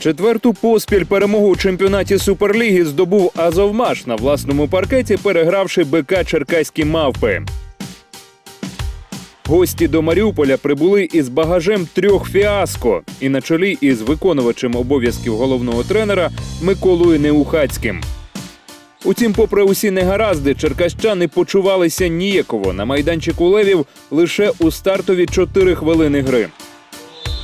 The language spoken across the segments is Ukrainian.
Четверту поспіль перемогу у чемпіонаті Суперліги здобув Азовмаш на власному паркеті, перегравши БК Черкаські мавпи. Гості до Маріуполя прибули із багажем трьох фіаско і на чолі із виконувачем обов'язків головного тренера Миколою Неухацьким. Утім, попри усі негаразди, черкащани почувалися ніяково на майданчику левів лише у стартові 4 хвилини гри.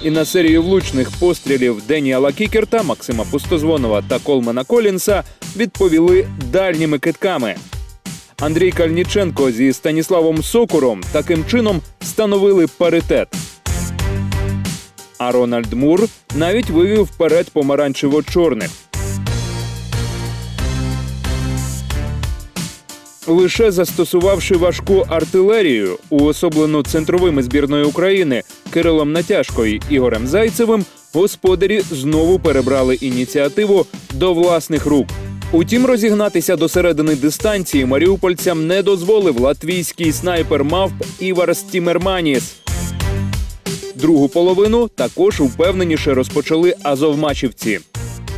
І на серію влучних пострілів Деніала Кікерта, Максима Пустозвонова та Колмана Колінса відповіли дальніми китками. Андрій Кальніченко зі Станіславом Сокуром таким чином становили паритет. А Рональд Мур навіть вивів вперед помаранчево-чорних. Лише застосувавши важку артилерію, уособлену центровими збірною України Кирилом Натяжко і Ігорем Зайцевим, господарі знову перебрали ініціативу до власних рук. Утім, розігнатися до середини дистанції маріупольцям не дозволив латвійський снайпер мавп Івар Стімерманіс. Другу половину також впевненіше розпочали азовмачівці.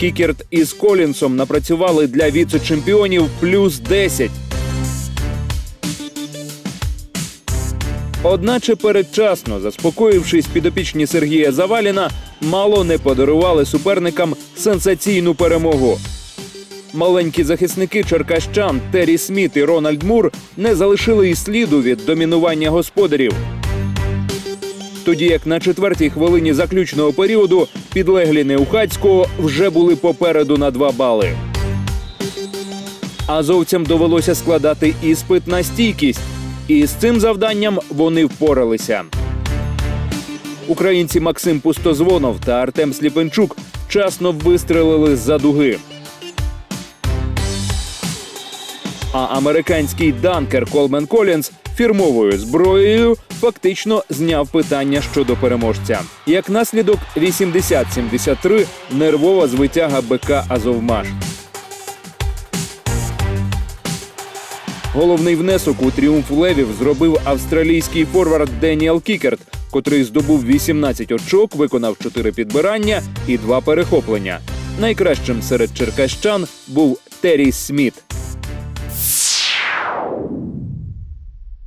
Кікерт із Колінсом напрацювали для віце-чемпіонів плюс 10. Одначе передчасно, заспокоївшись підопічні Сергія Заваліна, мало не подарували суперникам сенсаційну перемогу. Маленькі захисники черкащан Террі Сміт і Рональд Мур не залишили і сліду від домінування господарів. Тоді як на четвертій хвилині заключного періоду підлеглі Неухацького вже були попереду на два бали. Азовцям довелося складати іспит на стійкість, і з цим завданням вони впоралися. Українці Максим Пустозвонов та Артем Сліпенчук вчасно вистрелили з-за дуги. А американський данкер Колмен Колінс фірмовою зброєю фактично зняв питання щодо переможця. Як наслідок 80-73 нервова звитяга БК Азовмаш. Головний внесок у тріумф левів зробив австралійський форвард Деніел Кікерт, котрий здобув 18 очок, виконав 4 підбирання і 2 перехоплення. Найкращим серед черкащан був Террі Сміт.